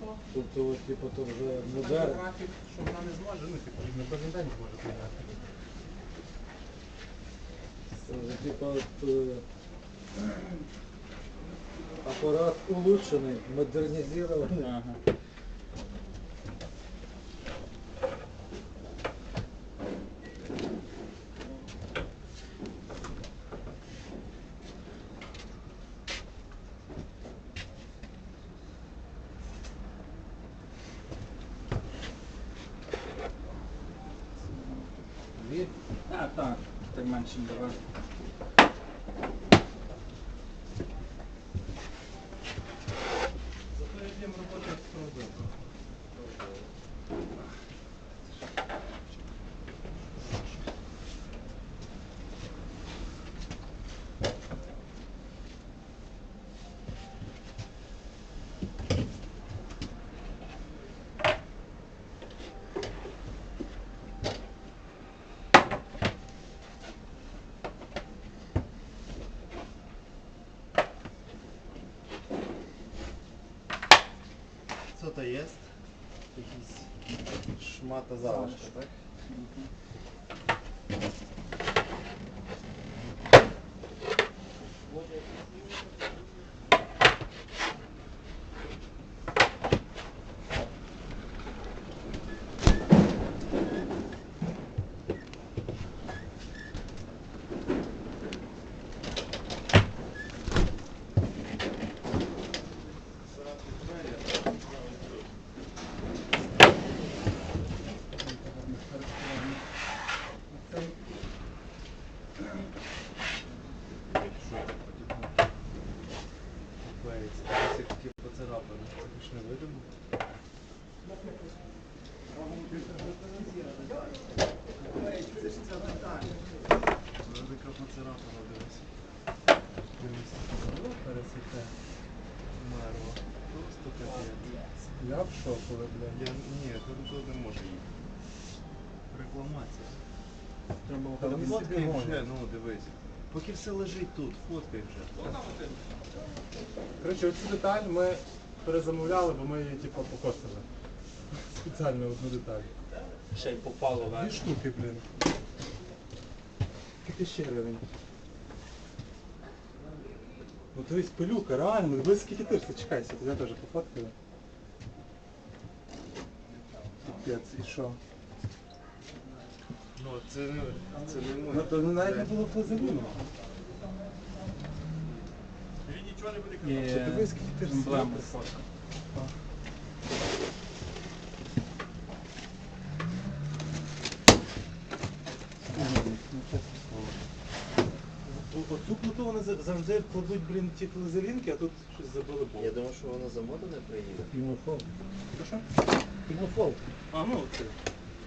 то Тобто, от, типу, то вже модерн. графік, що вона не зможе, ну типу, не кожен день зможе прийняти. Це вже, типу, от, е, апарат улучшений, модернізований. Ага. Дві. Так, так, так менше давай. Jakiś szmata załączka, tak? Клеїться. Ось як такі поцарапини. Це ж не видимо. Велика поцарапина, дивись. Дивись. Пересіте. Мерво. Просто капець. Я в шоку, блядь. Я, ні, тут, тут не може їхати. Рекламація. Треба Та вони Фоткай собі вже, гонять. ну дивись. Поки все лежить тут, фоткай вже. Коротше, оцю деталь ми перезамовляли, бо ми її типу покосили. Спеціально одну деталь. Ще й попало Дві вверх. штуки, блін. Скільки ще гривень? Ну дивись, пилюка, реально, дивись скільки тирси, чекайся, я теж пофоткаю. Піпець, і що? Ну, це, не- це не Ну ми. то навіть не було плазеліну. І Чи дивись, скільки тирси. емблему фотка. О- Оцю плиту вони за- завжди кладуть, блін, ті плазелінки, а тут щось забили Я думав, що воно за моду не приїде. Пінофол. Що? Пінофол. А, ну це.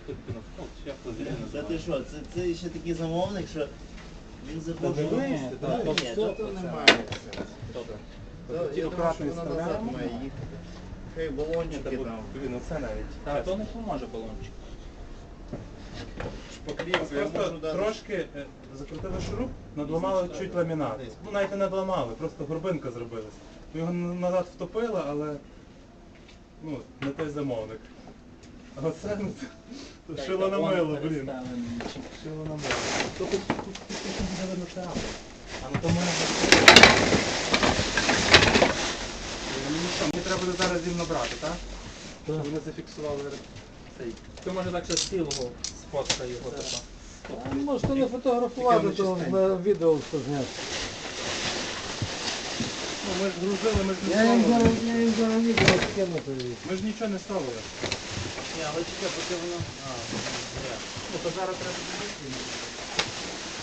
Тут пінофол, ще плазеліна Та ти що, це, це ще такий замовник, що він заходить. дивись, Ні, ти, та так, ні, все, то, то це. немає. Добре. То, Ті я думав, акуратно що воно назад відставляємо. має їхати. Хай балончики там. Блін, оце навіть. Та то не поможе балончик. Я Просто дати. трошки е, закрутили шуруп, надламали чуть ламінат. Ну навіть не надламали, просто горбинка зробилась. Ми його назад втопили, але ну, не той замовник. А ну, це- то шило на мило, блін. Шило на мило. То тут тут. А на тому не Ну що, мені треба буде зараз їм набрати, так? Щоб вони зафіксували цей. Ти може так ще цілого сфоткай його типа. А, Можете не фотографувати, то на відео все зняти. Ну ми ж грузили, ми ж не Я їм ставили. зараз, я їм зараз відео скину тобі. Ми ж нічого не ставили. Ні, але чекай, поки воно... А, зря. Ну то зараз треба дивитися.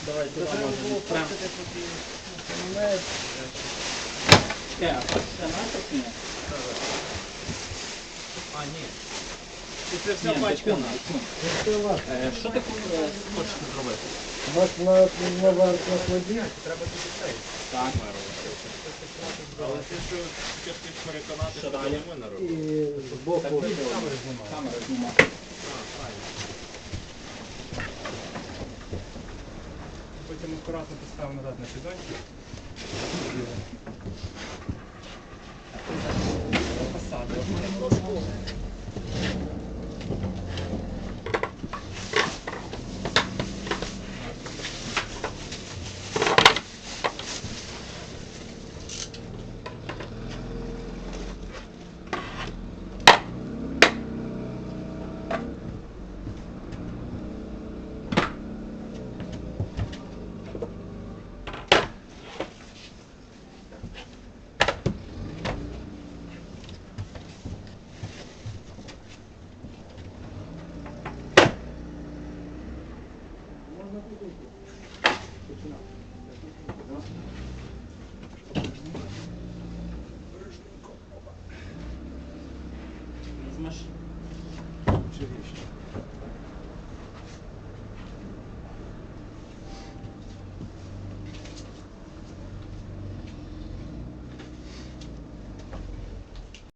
Давай туди треба було фоткати, поки... Е, а це чи ні? А, ні. Це вся пачка наша. Це ваш. Е, Що ти е, хочеш зробити? Ваш на, на ваш на складі. Треба тільки цей. Так. Але ти що хочеш переконати, Що далі? не ми збоку. Камери знімали. Камера знімає. Потім акуратно поставив назад на піддончик. Фасад.